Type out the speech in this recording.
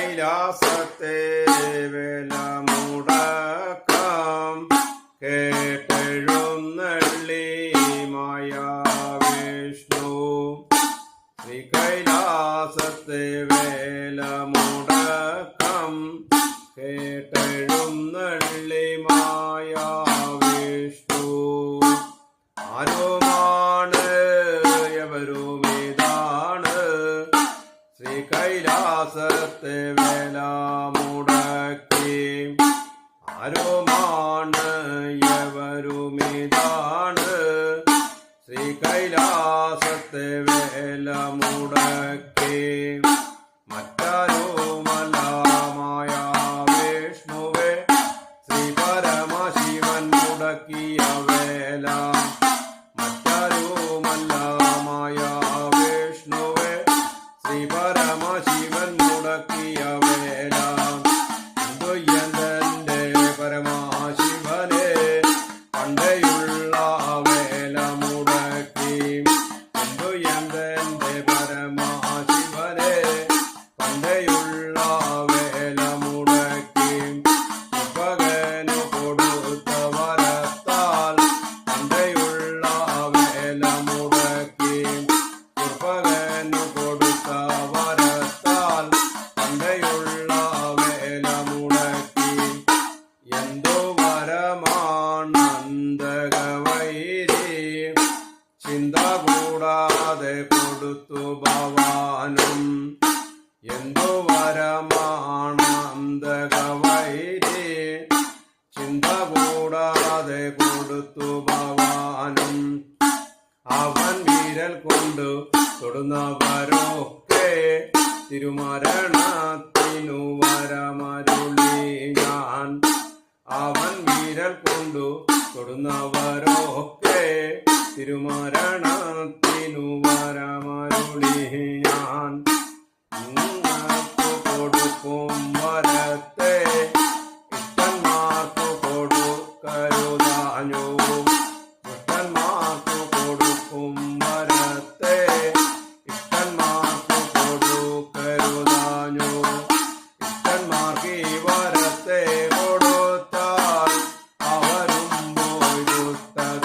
കൈലാസത്തെ വേല മുടക്കാം കേട്ടെഴുന്നള്ളി മായ വിഷ്ണു. ശ്രീ കൈലാസത്തെ വേല മുടക്കം കേട്ടെഴുന്നള്ളി കൈലാസത്തെ വേല മുടക്കി ആരുമാണ് എവരുമിതാണ്? ശ്രീ കൈലാസത്തെ വേല മുടക്കി മുടക്കിയ വേല പണ്ടയുള്ള വേല മുടക്കി എന്തോ വരമാനന്ദകവൈരി ചിന്ത കൂടാതെ കൊടുത്തു ഭവാനും എന്തോ വരമാനന്ദകവൈരി ചിന്ത കൂടാതെ കൊടുത്തു ഭവാനും അവൻ വീരൽ കൊണ്ടു തൊടുന്നവരൊക്കെ തിരുമരണത്തിനു വരമരുളി ഞാൻ. അവൻ വീരൽ കൊണ്ടു തൊടുന്നവരൊക്കെ തിരുമരണത്തിനു വരമരുളി കൊടുത്താൽ അവരും പോയി പുസ്തക